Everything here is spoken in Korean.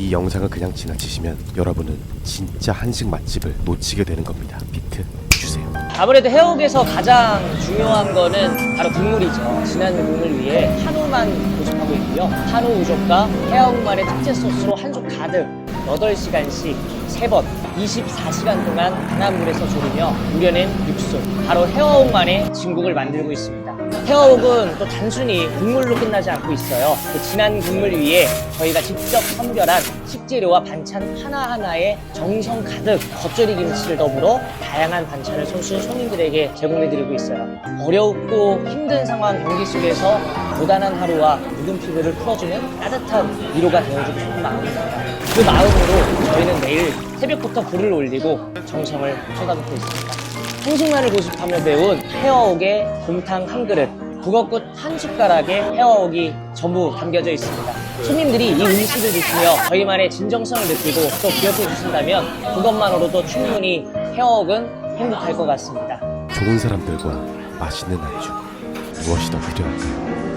이 영상을 그냥 지나치시면 여러분은 진짜 한식 맛집을 놓치게 되는 겁니다. 비트 주세요. 아무래도 해옥에서 가장 중요한 거는 바로 국물이죠. 진한 국물 위에 한우만 고집하고 있고요. 한우 우족과 해옥만의 특제 소스로 한족 가득 8시간씩 3번 24시간 동안 강한 물에서 졸이며 우려낸 육수 바로 해옥만의 진국을 만들고 있습니다. 해옥은 또 단순히 국물로 끝나지 않고 있어요. 그 진한 국물 위에 저희가 직접 선별한 식재료와 반찬 하나하나에 정성 가득 겉절이 김치를 더불어 다양한 반찬을 손수 손님들에게 제공해드리고 있어요. 어렵고 힘든 상황 경기 속에서 고단한 하루와 묻은 피부를 풀어주는 따뜻한 위로가 되어주고 싶은 마음입니다. 그 마음으로 저희는 매일 새벽부터 불을 올리고 정성을 쏟아붓고 있습니다. 한식만을 고집하며 배운 헤어옥의 곰탕 한 그릇, 북어꽃 한 숟가락에 헤어옥이 전부 담겨져 있습니다. 손님들이 이 음식을 드시며 저희만의 진정성을 느끼고 또 기억해 주신다면 그것만으로도 충분히 헤어옥은 행복할 것 같습니다. 좋은 사람들과 맛있는 안주 무엇이 더 필요할까요?